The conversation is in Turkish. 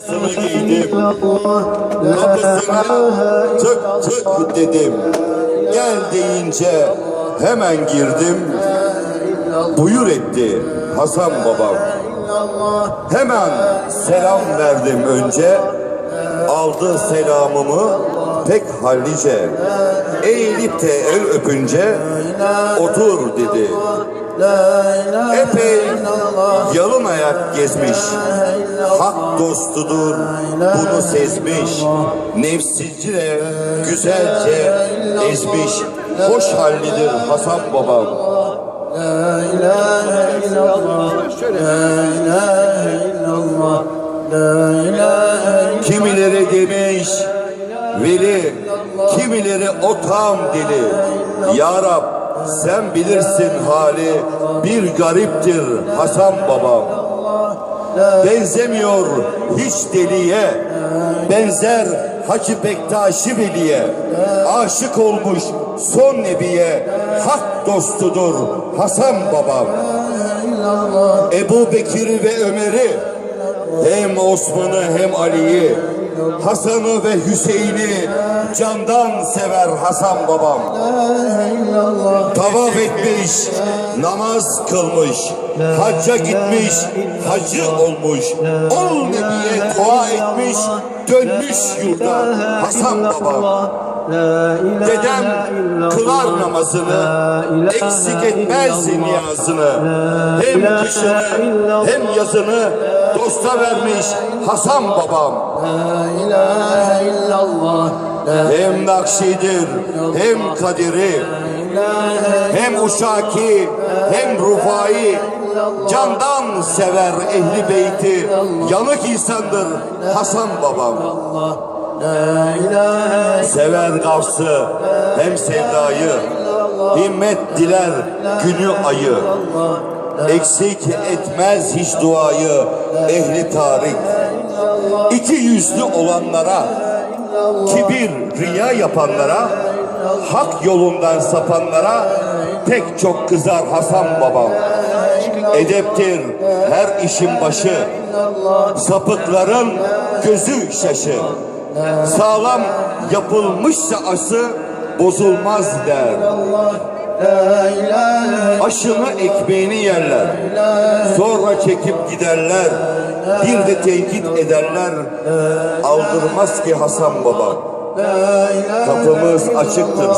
Sını giydim, kapısına tık tık dedim. Gel deyince hemen girdim. Buyur etti Hasan babam. Hemen selam verdim önce. Aldı selamımı pek hallice. Eğilip de el öpünce otur dedi. Epey yalın ayak gezmiş. Hak dostudur bunu sezmiş. Nefsizci de güzelce ezmiş. Hoş hallidir Hasan babam. La ilahe illallah La ilahe illallah La ilahe Kimileri demiş veli, kimileri o tam deli. Ya Rab sen bilirsin hali bir gariptir Hasan babam. Benzemiyor hiç deliye, benzer Hacı Bektaşi Veli'ye. Aşık olmuş son nebiye, hak dostudur Hasan babam. Ebu Bekir'i ve Ömer'i, hem Osman'ı hem Ali'yi, Hasan'ı ve Hüseyin'i candan sever Hasan babam. Tavaf etmiş, namaz kılmış, hacca gitmiş, hacı olmuş. Ol Nebi'ye dua etmiş, dönmüş yurda Hasan babam. Dedem kılar namazını, eksik etmez niyazını. Hem kışını hem yazını dosta vermiş Hasan babam. La ilahe illallah. La Hem Nakşidir hem Kadiri hem Uşaki hem Rufai. Candan sever ehli beyti. Yanık insandır Hasan babam. Sever gavsı hem sevdayı. Himmet diler günü ayı eksik etmez hiç duayı ehli tarih iki yüzlü olanlara kibir riya yapanlara hak yolundan sapanlara pek çok kızar Hasan babam edeptir her işin başı sapıkların gözü şaşı. Sağlam yapılmışsa ası bozulmaz der aşını ekmeğini yerler. Sonra çekip giderler. Bir de tenkit ederler. Aldırmaz ki Hasan baba. Kapımız açıktır